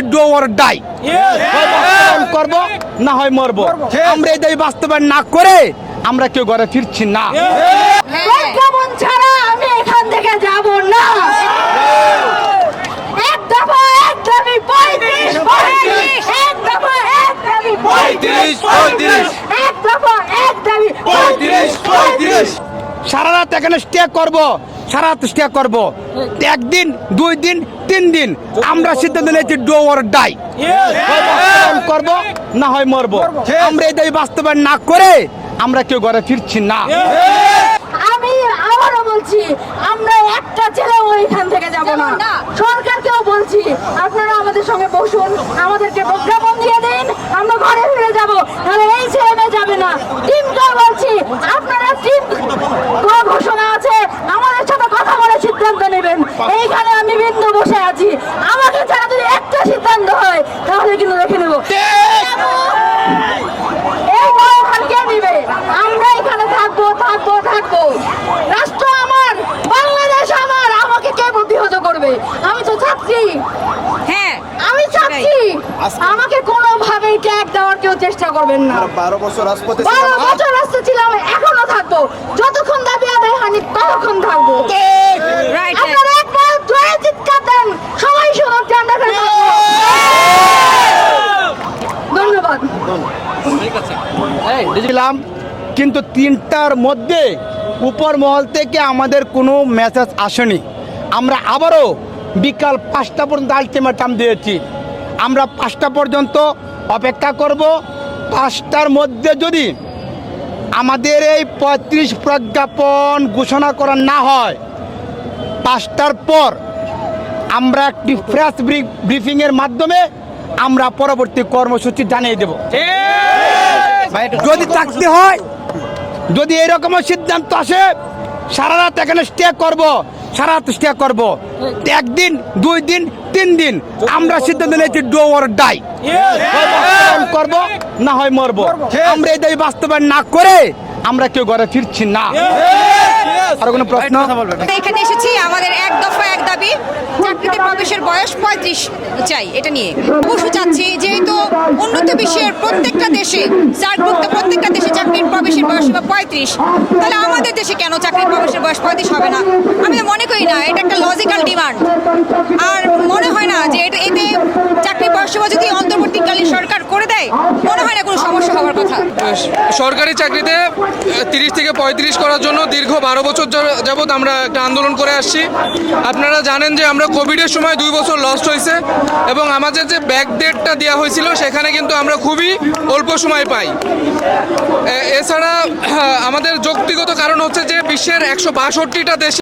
হচ্ছে do or die করব না হয় মরবো। আমরা এই দাবি বাস্তবায়ন না করে আমরা কেউ ঘরে ফিরছি না। প্রজ্ঞাপন ছাড়া আমি এখান থেকে যাব না। এক দফা এক দাবি পঁয়ত্রিশ পঁয়ত্রিশ। এক দফা এক দাবি পঁয়ত্রিশ, পঁয়ত্রিশ। এক দফা এক দাবি পঁয়ত্রিশ পঁয়ত্রিশ। সারা রাত এখানে স্টে করব। সারা স্টে করব। একদিন দুই দিন তিন দিন। আমরা সিদ্ধান্ত নিয়েছি ডো অর ডাই করব না হয় মরবো। আমরা এই দাবি বাস্তবায়ন না করে আমরা কেউ ঘরে ফিরছি না। আমি আবারও বলছি আমরা একটা ছেলে ওইখান থেকে যাব না। সরকারকেও বলছি আপনারা আমাদের সঙ্গে বসুন আমাদেরকে প্রজ্ঞাপন দিয়ে দিন আমরা ঘরে ফিরে যাব। তাহলে এই ছেলে মেয়ে যাবে না টিমকে বলছি আপনারা টিম ঘোষণা আছে আমাদের সাথে কথা বলে সিদ্ধান্ত নেবেন। এইখানে আমি বিন্দু বসে আছি। আমাকে ছাড়া যদি একটা সিদ্ধান্ত হয় তাহলে কিন্তু দেখে নেব। এই বয়খান কে নিবে? আমরা এখানে থাকব থাকব থাকব। রাষ্ট্র আমার বাংলাদেশ আমার। আমাকে কে প্রতিহত করবে? আমি তো ছাত্রী। হ্যাঁ। আমি ছাত্রী। আমাকে ট্যাগ দেওয়ার কেউ চেষ্টা করবেন না। বারো বছর রাজপথে বারো বছর রাস্তা ছিলাম এখনও থাকব। যতক্ষণ দাবি আদায় হয়নি ততক্ষণ থাকব। আপনারা একবার জোরে চিৎকার দেন সবাই শুনুক যে আমরা ধন্যবাদ। ছিলাম কিন্তু তিনটার মধ্যে উপর মহল থেকে আমাদের কোনো মেসেজ আসেনি। আমরা আবারও বিকাল পাঁচটা পর্যন্ত আলটিমেটাম দিয়েছি। আমরা পাঁচটা পর্যন্ত অপেক্ষা করব। পাঁচটার মধ্যে যদি আমাদের এই পঁয়ত্রিশ প্রজ্ঞাপন ঘোষণা করা না হয়, পাঁচটার পর আমরা একটি ফ্রেশ ব্রিফিংয়ের মাধ্যমে আমরা পরবর্তী কর্মসূচি জানিয়ে দেব। যদি থাকতে হয়, যদি এরকম সিদ্ধান্ত আসে, সারা রাত এখানে স্টে করব, সারা রাত স্টে করব। একদিন, দুই দিন তিন দিন আমরা সিদ্ধান্ত নিয়েছি ডো ওর ডাই। করব না হয় মরব। আমরা এই দাবি বাস্তবায়ন না করে আমরা কেউ ঘরে ফিরছি না। আর কোনো প্রশ্ন? এখানে এসেছি আমাদের এক দফা এক দাবি বয়স পঁয়ত্রিশ চাই, এটা নিয়ে। অবশ্য চাচ্ছি যেহেতু উন্নত বিশ্বের প্রত্যেকটা দেশে চাকরিভুক্ত প্রত্যেকটা দেশে চাকরির প্রবেশের বয়স পঁয়ত্রিশ। তাহলে আমাদের দেশে কেন চাকরির প্রবেশের বয়স পঁয়ত্রিশ হবে না? আমি মনে করি না, এটা একটা লজিক্যাল ডিমান্ড আর মনে হয় না যে এটা এতে চাকরি বয়স যদি অন্তর্বর্তীকালীন সরকার করে দেয়, মনে হয় না কোনো সমস্যা হওয়ার কথা সরকারি চাকরিতে তিরিশ থেকে পঁয়ত্রিশ করার জন্য দীর্ঘ বারো বছর যাবৎ আমরা একটা আন্দোলন করে আসছি। আপনারা জানেন যে আমরা কোভিডের সময় দুই বছর লস্ট হয়েছে এবং আমাদের যে ব্যাক ডেটটা দেওয়া হয়েছিল, সেখানে কিন্তু আমরা খুবই অল্প সময় পাই। এছাড়া আমাদের যৌক্তিগত কারণ হচ্ছে যে বিশ্বের একশো বাষট্টিটা দেশে